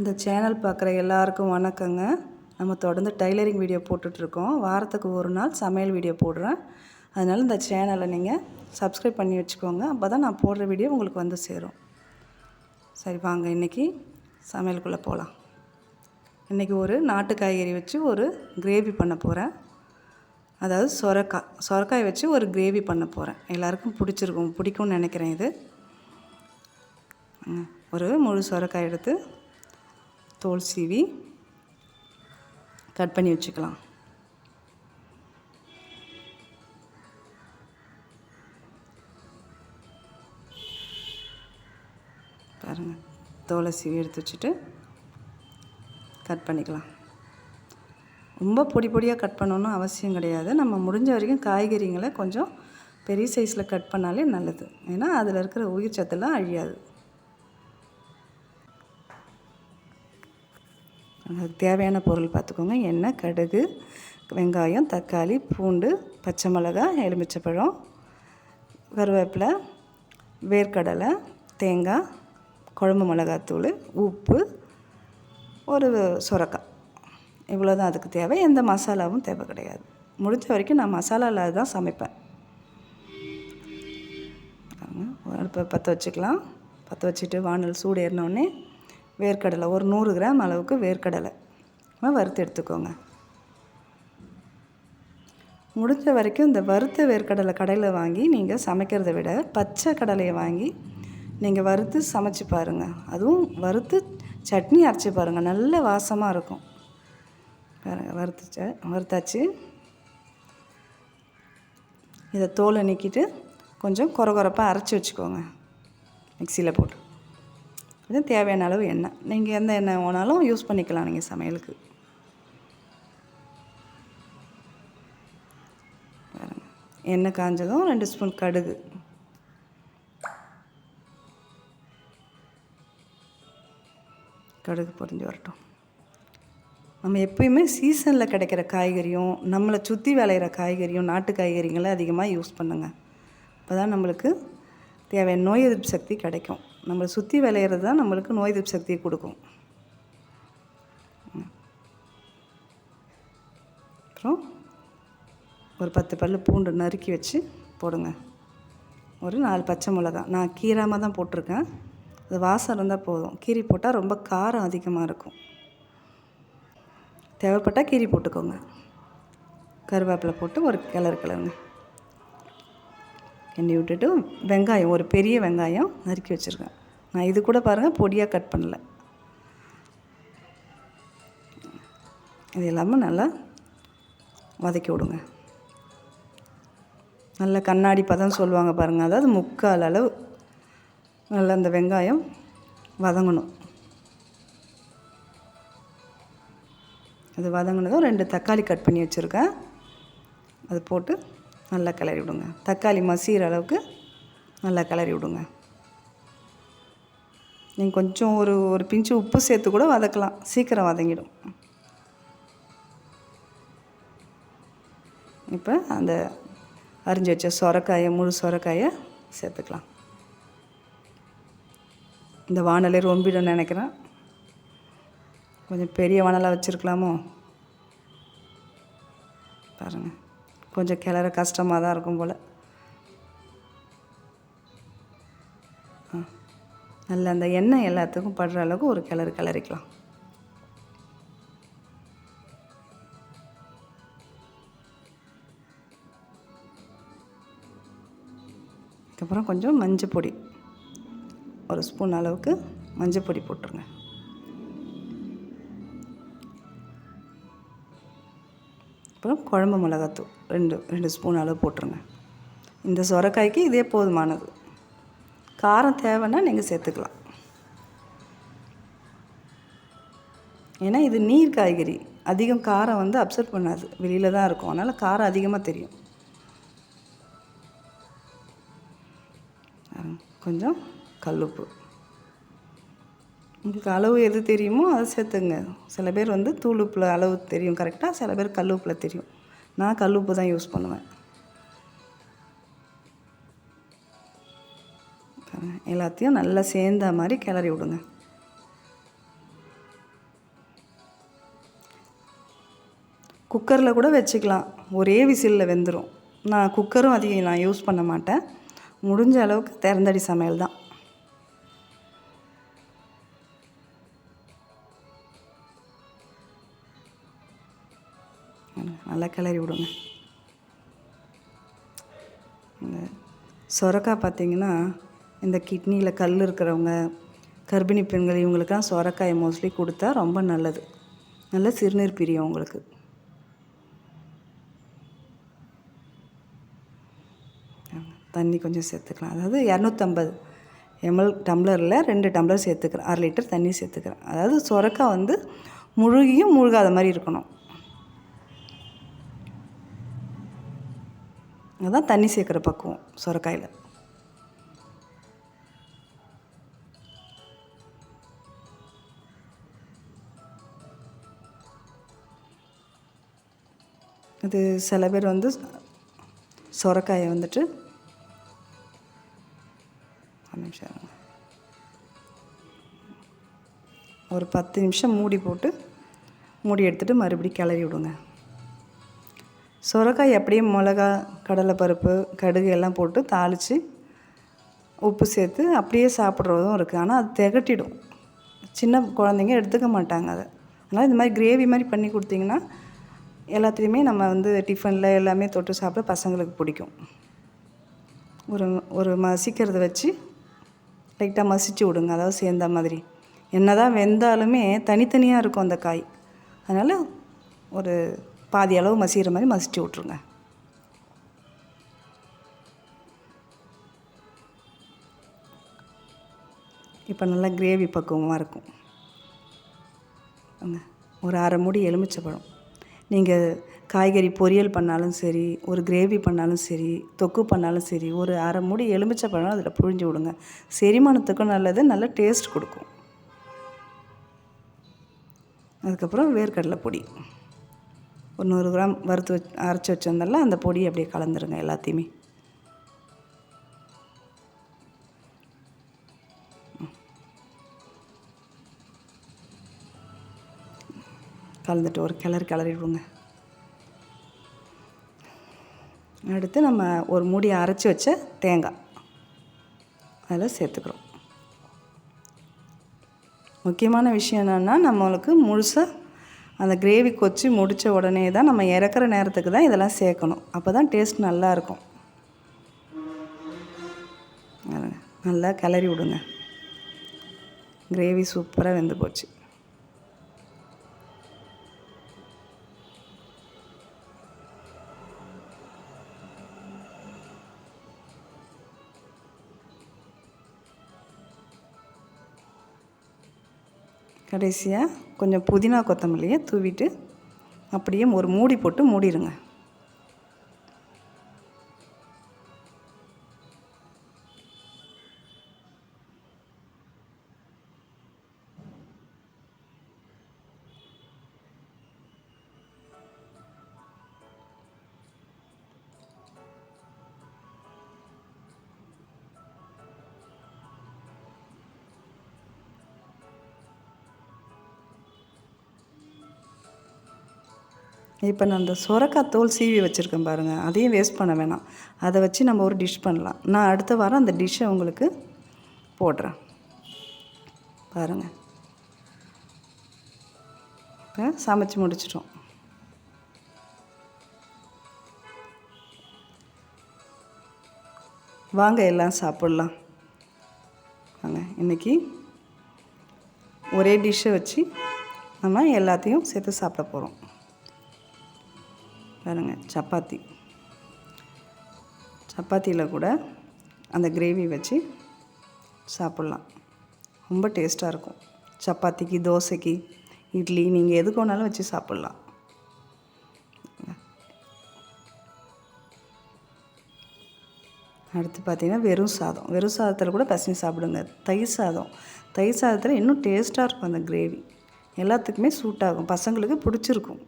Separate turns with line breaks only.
இந்த சேனல் பார்க்குற எல்லாருக்கும் வணக்கங்க. நம்ம தொடர்ந்து டைலரிங் வீடியோ போட்டுட்ருக்கோம். வாரத்துக்கு ஒரு நாள் சமையல் வீடியோ போடுறேன். அதனால் இந்த சேனலை நீங்கள் சப்ஸ்கிரைப் பண்ணி வச்சுக்கோங்க. அப்போ தான் நான் போடுற வீடியோ உங்களுக்கு வந்து சேரும். சரி வாங்க. இன்றைக்கி சமையலுக்குள்ளே போகலாம் இன்றைக்கி ஒரு நாட்டு காய்கறி வச்சு ஒரு கிரேவி பண்ண போகிறேன் அதாவது சொரக்காய். சொரக்காய் வச்சு ஒரு கிரேவி பண்ண போகிறேன் எல்லாருக்கும் பிடிச்சிருக்கும் பிடிக்கும்னு நினைக்கிறேன் இது. ஒரு முழு சொரக்காய் எடுத்து தோல் சீவி கட் பண்ணி வச்சுக்கலாம். பாருங்கள் தோலை சீவி எடுத்து வச்சுட்டு கட் பண்ணிக்கலாம். ரொம்ப பொடி பொடியாக கட் பண்ணணும்னு அவசியம் கிடையாது. நம்ம முடிஞ்ச வரைக்கும் காய்கறிங்களை கொஞ்சம் பெரிய சைஸில் கட் பண்ணாலே நல்லது. ஏன்னா அதில் இருக்கிற உயிர் சத்துலாம் அழியாது. அதுக்கு தேவையான பொருள் பார்த்துக்கோங்க. எண்ணெய் கடுகு வெங்காயம் தக்காளி பூண்டு பச்சை மிளகாய் எலுமிச்சைப்பழம் கருவேப்பிலை வேர்க்கடலை தேங்காய் குழம்பு மிளகாத்தூள் உப்பு ஒரு சுரக்காய் இவ்வளோ தான் அதுக்கு தேவை. எந்த மசாலாவும் தேவை கிடையாது. முடிஞ்ச வரைக்கும் நான் மசாலா இல்லாத தான் சமைப்பேன். அடுப்பை பற்ற வச்சுக்கலாம். பற்ற வச்சுட்டு வானல் சூடு ஏறினோடனே வேர்க்கடலை ஒரு நூறு கிராம் அளவுக்கு வேர்க்கடலை. வறுத்து எடுத்துக்கோங்க. முடிஞ்ச வரைக்கும் இந்த வறுத்த வேர்க்கடலை கடையில் வாங்கி நீங்கள் சமைக்கிறத விட பச்சை கடலையை வாங்கி நீங்கள் வறுத்து சமைச்சு பாருங்கள் அதுவும் வறுத்து சட்னி அரைச்சி பாருங்கள் நல்ல வாசமாக இருக்கும். பாருங்கள் வறுத்துச்ச வறுத்தாச்சு. இதை தோலை நீக்கிட்டு கொஞ்சம் கொர கொரப்பாக அரைச்சி வச்சுக்கோங்க. மிக்சியில் போட்டு. கொஞ்சம் தேவையான அளவு எண்ணெய். நீங்கள் எந்த எண்ணெய் வேணாலும் யூஸ் பண்ணிக்கலாம் நீங்கள் சமையலுக்கு. எண்ணெய் காஞ்சதும் ரெண்டு ஸ்பூன் கடுகு. கடுகு பொறிஞ்சு வரட்டும். நம்ம எப்பயுமே சீசனில் கிடைக்கிற காய்கறியும் நம்மளை சுற்றி விளையிற காய்கறியும் நாட்டு காய்கறிகளை அதிகமாக யூஸ் பண்ணுங்கள் அப்போ தான் நம்மளுக்கு தேவையான நோய் எதிர்ப்பு சக்தி கிடைக்கும். நம்மளை சுற்றி விளையிறது தான் நம்மளுக்கு நோய் எதிர்ப்பு சக்தியை கொடுக்கும். அப்புறம் ஒரு பத்து பல்லு பூண்டு நறுக்கி வச்சு போடுங்க. ஒரு நாலு பச்சை மிளகா. நான் கீராமல் தான் போட்டிருக்கேன். அது வாசம் இருந்தால் போதும். கீரி போட்டால் ரொம்ப காரம் அதிகமாக இருக்கும். தேவைப்பட்டால் கீரி போட்டுக்கோங்க. கருவேப்பிலை போட்டு ஒரு கிளறு கிளறுங்க. எண்ணெய் விட்டுட்டு வெங்காயம் ஒரு பெரிய வெங்காயம் நறுக்கி வச்சுருக்கேன். நான் இது கூட பாருங்கள் பொடியாக கட் பண்ணல. இது எல்லாமே நல்லா வதக்கி விடுங்க. நல்ல கண்ணாடி பதம் சொல்லுவாங்க பாருங்கள் அதாவது முக்கால் அளவு நல்லா அந்த வெங்காயம் வதங்கணும். அது வதங்கினதும் ரெண்டு தக்காளி கட் பண்ணி வச்சுருக்கேன். அது போட்டு நல்லா கிளறி விடுங்க. தக்காளி மசிகிற அளவுக்கு நல்லா கிளறி விடுங்க. நீங்கள் கொஞ்சம் ஒரு ஒரு பிஞ்சு உப்பு சேர்த்து கூட வதக்கலாம். சீக்கிரம் வதங்கிடும். இப்போ அந்த அரிஞ்சு வச்ச சொரக்காயை முழு சொரக்காயை சேர்த்துக்கலாம். இந்த வானலே ரொம்பிடும் நினைக்கிறேன். கொஞ்சம் பெரிய வானலாக வச்சுருக்கலாமோ? பாருங்கள் கொஞ்சம் கிளற கஷ்டமாக தான் இருக்கும் போல். நல்ல அந்த எண்ணெய் எல்லாத்துக்கும் படுற அளவுக்கு ஒரு கிளறு கிளறிக்கலாம். அதுக்கப்புறம் கொஞ்சம் மஞ்சள் பொடி. ஒரு ஸ்பூன் அளவுக்கு மஞ்சள் பொடி போட்டுருங்க. அப்புறம் குழம்பு மிளகாத்தூள். ரெண்டு ரெண்டு ஸ்பூன் அளவு போட்டுருங்க. இந்த சொரக்காய்க்கு இதே போதுமானது. காரம் தேவைன்னா நீங்கள் சேர்த்துக்கலாம். ஏன்னா இது நீர் காய்கறி. அதிகம் காரம் வந்து அப்சர்வ் பண்ணாது. வெளியில் தான் இருக்கும். அதனால் காரம் அதிகமாக தெரியும். கொஞ்சம் கல்லுப்பு. உங்களுக்கு அளவு எது தெரியுமோ அதை சேர்த்துங்க. சில பேர் வந்து தூளுப்பில் அளவு தெரியும். கரெக்டாக சில பேர் கல் உப்பில் தெரியும். நான் கல் உப்பு தான் யூஸ் பண்ணுவேன். எல்லாத்தையும் நல்லா சேர்ந்த மாதிரி கிளறி விடுங்க. குக்கரில் கூட வச்சுக்கலாம். ஒரே விசிலில் வெந்துடும் நான் குக்கரும் அதிகம் நான் யூஸ் பண்ண மாட்டேன். முடிஞ்ச அளவுக்கு திறந்தடி சமையல் தான். நல்லா கிளறி விடுங்க. இந்த சொரக்காய் பார்த்தீங்கன்னா இந்த கிட்னியில் கல் இருக்கிறவங்க கர்ப்பிணி பெண்கள் இவங்களுக்கெல்லாம் சுரக்காயை மோஸ்ட்லி கொடுத்தா ரொம்ப நல்லது. நல்ல சிறுநீர் பிரியும் உங்களுக்கு தண்ணி கொஞ்சம் சேர்த்துக்கலாம். அதாவது இரநூத்தம்பது எம்எல் டம்ளரில் ரெண்டு டம்ளர் சேர்த்துக்கிறேன். அரை லிட்டர் தண்ணி சேர்த்துக்கிறேன். அதாவது சொரக்காய் வந்து முழுகியும் முழுகாத மாதிரி இருக்கணும். அதுதான் தண்ணி சேர்க்குற பக்குவம் சொரக்காயில். இது சில பேர் வந்து சொரக்காயை வந்துட்டு ஒரு நிமிஷம் ஒரு பத்து நிமிஷம் மூடி போட்டு மூடி எடுத்துகிட்டு மறுபடியும் கிளறி விடுங்க. சொரக்காய் அப்படியே மிளகா கடலைப்பருப்பு கடுகு எல்லாம் போட்டு தாளித்து உப்பு சேர்த்து அப்படியே சாப்பிட்றதும் இருக்குது ஆனால் அது திகட்டிடும். சின்ன குழந்தைங்க எடுத்துக்க மாட்டாங்க அதை. அதனால் இந்த மாதிரி கிரேவி மாதிரி பண்ணி கொடுத்தீங்கன்னா எல்லாத்துலேயுமே நம்ம வந்து டிஃபனில் எல்லாமே தொட்டு சாப்பிட பசங்களுக்கு பிடிக்கும். ஒரு ஒரு மசிக்கிறத வச்சு லைட்டாக மசிச்சு விடுங்க. அதாவது சேர்ந்த மாதிரி. என்ன தான் வெந்தாலுமே தனித்தனியாக இருக்கும் அந்த காய். அதனால் ஒரு பாதி அளவு மசிகிற மாதிரி மசிச்சு விட்ருங்க இப்போ நல்லா கிரேவி பக்குவமாக இருக்கும். ஒரு அரை மூடி எலுமிச்சைப்பழம் நீங்கள் காய்கறி பொரியல் பண்ணாலும் சரி ஒரு கிரேவி பண்ணாலும் சரி தொக்கு பண்ணாலும் சரி ஒரு அரை மூடி எலுமிச்சைப்பழம் அதில் புழிஞ்சு விடுங்க. செரிமானத்துக்கும் நல்லது நல்ல டேஸ்ட் கொடுக்கும். அதுக்கப்புறம் வேர்க்கடலை பொடி. ஒரு நூறு கிராம் வறுத்து வச் அரைச்சி வச்சிருந்தால அந்த பொடி அப்படியே கலந்துருங்க எல்லாத்தையுமே. கலந்துட்டு ஒரு கிளறு கிளறி விடுங்க. அடுத்து நம்ம ஒரு மூடி அரைச்சி வச்ச தேங்காய். அதில் சேர்த்துக்கிறோம். முக்கியமான விஷயம் என்னென்னா நம்மளுக்கு முழுசாக அந்த கிரேவி கொச்சி முடித்த உடனே தான் நம்ம இறக்குற நேரத்துக்கு தான் இதெல்லாம் சேர்க்கணும். அப்போ தான் டேஸ்ட் நல்லாயிருக்கும் நல்லா கிளறி விடுங்க. கிரேவி சூப்பராக வெந்து போச்சு. கடைசியாக கொஞ்சம் புதினா கொத்தமல்லியை தூவிட்டு அப்படியே ஒரு மூடி போட்டு மூடிடுங்க. இப்போ நான் அந்த சுரக்காய் தோல் சீவி வச்சுருக்கேன் பாருங்கள் அதையும் வேஸ்ட் பண்ண வேணாம். அதை வச்சு நம்ம ஒரு டிஷ் பண்ணலாம். நான் அடுத்த வாரம் அந்த டிஷ்ஷை உங்களுக்கு போடுறேன். பாருங்கள் இப்போ சமைச்சு முடிச்சிட்டோம். வாங்க எல்லாம் சாப்பிட்லாம். வாங்க இன்றைக்கி ஒரே டிஷ்ஷை வச்சு நம்ம எல்லாத்தையும் சேர்த்து சாப்பிட போகிறோம் பாருங்கள் சப்பாத்தி. சப்பாத்தியில் கூட அந்த கிரேவி வச்சு சாப்பிட்லாம். ரொம்ப டேஸ்ட்டாக இருக்கும். சப்பாத்திக்கு தோசைக்கு இட்லி நீங்கள் எதுக்கு வேணாலும் வச்சு சாப்பிட்லாம். அடுத்து பார்த்தீங்கன்னா வெறும் சாதம். வெறும் சாதத்தில் கூட பசங்க சாப்பிடுங்க. தயிர் சாதம். தயிர் சாதத்தில் இன்னும் டேஸ்ட்டாக இருக்கும் அந்த கிரேவி எல்லாத்துக்குமே சூட் ஆகும். பசங்களுக்கு பிடிச்சிருக்கும்.